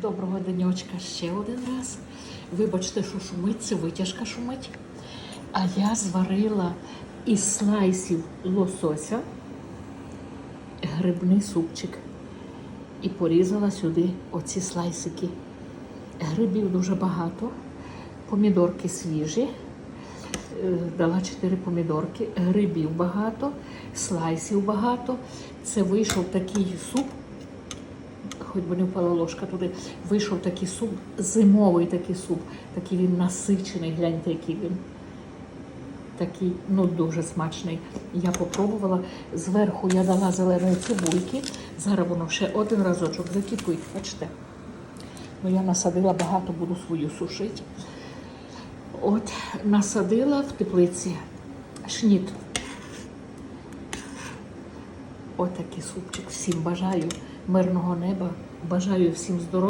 Доброго денечка ще один раз. Вибачте, що шумить, це витяжка шумить. А я зварила із слайсів лосося грибний супчик і порізала сюди оці слайсики. Грибів дуже багато, помідорки свіжі. Е, Дала 4 помідорки, грибів багато, слайсів багато. Це вийшов такий суп, хоч би не впала ложка туди, вийшов такий суп, зимовий такий суп, такий він насичений, гляньте, який він. Такий, ну дуже смачний. Я попробувала. Зверху я дала зеленої цибульки. Зараз воно ще один разочок закипить, бачите. Ну я насадила багато, буду свою сушити. От, насадила в теплиці шніт. Отакий супчик. Всім бажаю мирного неба, бажаю всім здоров'я.